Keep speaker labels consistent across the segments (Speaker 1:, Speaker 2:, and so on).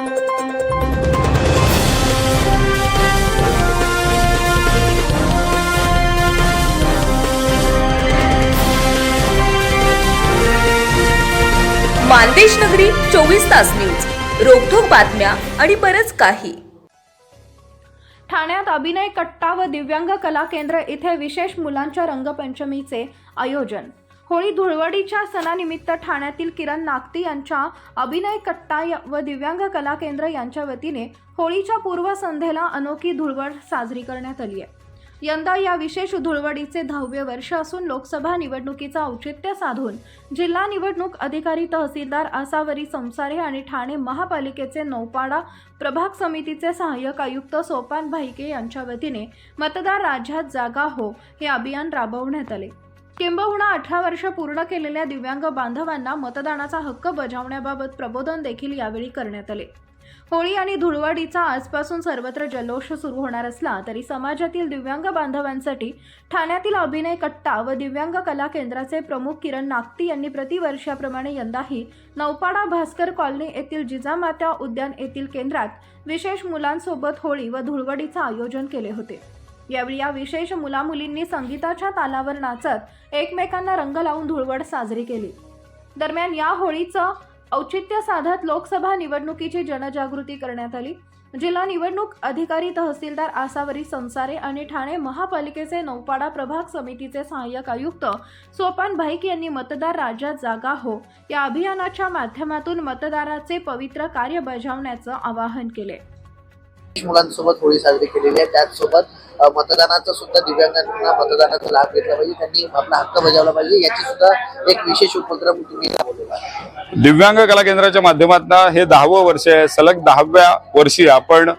Speaker 1: मानदेश नगरी चोवीस तास न्यूज. रोखोक बातम्या आणि बरंच काही.
Speaker 2: ठाण्यात अभिनय कट्टा व दिव्यांग कला केंद्र इथे विशेष मुलांच्या रंगपंचमीचे आयोजन. होळी धुळवडीच्या सणानिमित्त ठाण्यातील किरण नागती यांच्या अभिनय कट्टा व दिव्यांग कला केंद्र यांच्या वतीने होळीच्या पूर्वसंध्येला अनोखी धुळवड साजरी करण्यात आली आहे. यंदा या विशेष धुळवडीचे दहावे वर्ष असून लोकसभा निवडणुकीचा औचित्य साधून जिल्हा निवडणूक अधिकारी तहसीलदार आसावरी संसारे आणि ठाणे महापालिकेचे नौपाडा प्रभाग समितीचे सहाय्यक आयुक्त सोपान भाईके यांच्या वतीने मतदार राज्यात जागा हो हे अभियान राबवण्यात आले. किंबहुना अठरा वर्ष पूर्ण केलेल्या दिव्यांग बांधवांना मतदानाचा हक्क बजावण्याबाबत प्रबोधन देखील यावेळी करण्यात आले. होळी आणि धुळवडीचा आजपासून सर्वत्र जल्लोष सुरू होणार असला तरी समाजातील दिव्यांग बांधवांसाठी ठाण्यातील अभिनय कट्टा व दिव्यांग कला केंद्राचे प्रमुख किरण नागती यांनी प्रतिवर्षाप्रमाणे यंदाही नौपाडा भास्कर कॉलनी येथील जिजामाता उद्यान येथील केंद्रात विशेष मुलांसोबत होळी व धुळवडीचं आयोजन केले होते. यावेळी या विशेष मुलामुलींनी संगीताच्या तालावर नाचत एकमेकांना रंग लावून धुळवड साजरी केली. दरम्यान या होळीचं औचित्य साधत लोकसभा निवडणुकीची जनजागृती करण्यात आली. जिल्हा निवडणूक अधिकारी तहसीलदार आसावरी संसारे आणि ठाणे महापालिकेचे नौपाडा प्रभाग समितीचे सहाय्यक आयुक्त सोपान भाईक यांनी मतदार राज्यात जागा हो या अभियानाच्या माध्यमातून मतदाराचे पवित्र कार्य बजावण्याचं आवाहन केले.
Speaker 3: मुलांसोबत होळी साजरी केलेली आहे. त्याचसोबत मतदानाचा सुद्धा दिव्यांगांना मतदानाचा लाभ घेतला पाहिजे. त्यांनी आपला हक्क बजावला पाहिजे. याची सुद्धा एक विशेष उपक्रम तुम्ही राबवलेला
Speaker 4: दिव्यांग कला केंद्राच्या माध्यमातून हे दहावं वर्ष आहे. सलग दहाव्या वर्षी आपण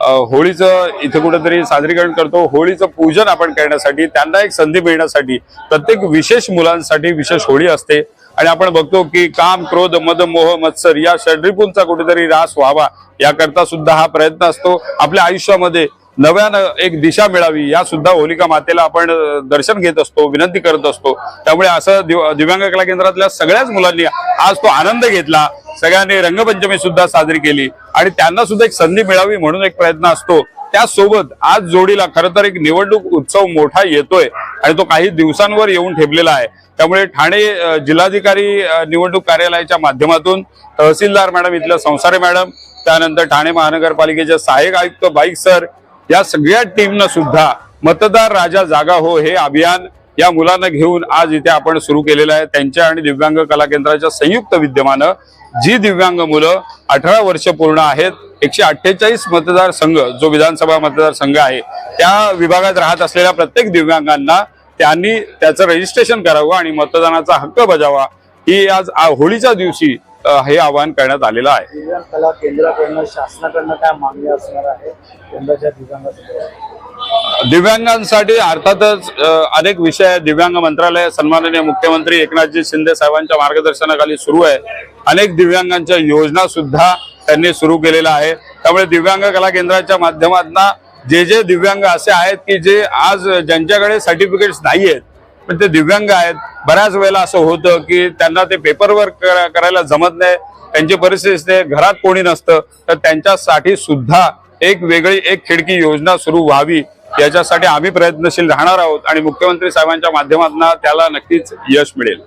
Speaker 4: होळीचं इथे कुठेतरी सादरीकरण करतो. होळीचं पूजन आपण करण्यासाठी त्यांना एक संधी मिळण्यासाठी प्रत्येक विशेष मुलांसाठी विशेष होळी असते. आणि आपण बघतो की काम क्रोध मद मोह मत्सर या षड्रिपूंचा कुठेतरी रास व्हावा याकरता सुद्धा हा प्रयत्न असतो. आपल्या आयुष्यामध्ये नव्यानं एक दिशा मिळावी या सुद्धा होलिका मातेला आपण दर्शन घेत असतो विनंती करत असतो. त्यामुळे असं दिव्यांग कला केंद्रातल्या सगळ्याच मुलांनी आज तो आनंद घेतला. सगळ्यांनी रंगपंचमी सुद्धा साजरी केली आणि त्यांना सुद्धा एक संधी मिळावी म्हणून एक प्रयत्न असतो. त्यासोबत आज जोडीला खरं तर एक निवडणूक उत्सव मोठा येतोय आणि तो काही दिवसांवर येऊन ठेपलेला आहे. त्यामुळे ठाणे जिल्हाधिकारी निवडणूक कार्यालयाच्या माध्यमातून तहसीलदार मॅडम इथल्या संसारे मॅडम त्यानंतर ठाणे महानगरपालिकेचे सहाय्यक आयुक्त बाईक सर या सगळ्या टीमनं सुद्धा मतदार राजा जागा हो हे अभियान या मुलांना घेऊन आज इथे आपण सुरू केलेलं आहे. त्यांच्या आणि दिव्यांग कला केंद्राच्या संयुक्त विद्यमानं जी दिव्यांग मुलं अठरा वर्ष पूर्ण आहेत एकशे अठ्ठेचाळीस मतदारसंघ जो विधानसभा मतदारसंघ आहे त्या विभागात राहत असलेल्या प्रत्येक दिव्यांगांना त्यांनी त्याचं रजिस्ट्रेशन करावं आणि मतदानाचा हक्क बजावा. ही आज होळीच्या दिवशी हे आवाहन करण्यात आलेलं आहे.
Speaker 3: पर्यटन कला केंद्राकडनं शासनाकडनं काय मागणी असणार आहे केंद्राच्या दिव्यांगासाठी?
Speaker 4: दिव्यांगांसाठी अर्थातच अनेक विषय आहेत. दिव्यांग मंत्रालय सन्माननीय मुख्यमंत्री एकनाथजी शिंदे साहेबांच्या मार्गदर्शनाखाली सुरू आहे. अनेक दिव्यांगांच्या योजना सुद्धा त्यांनी सुरू केलेल्या आहे त्यामुळे दिव्यांग कला केंद्राच्या माध्यमातून जे जे दिव्यांग असे आहेत की जे आज ज्यांच्याकडे सर्टिफिकेट्स नाही आहेत पण ते दिव्यांग आहेत. बऱ्याच वेळेला असं होतं की त्यांना ते पेपर वर्क करायला जमत नाही. त्यांची परिस्थिती असते घरात कोणी नसतं तर त्यांच्यासाठी सुद्धा एक वेगळी एक खिडकी योजना सुरू व्हावी याच्यासाठी आम्ही प्रयत्नशील राहणार आहोत आणि मुख्यमंत्री साहेबांच्या माध्यमातून त्याला नक्कीच यश मिळेल.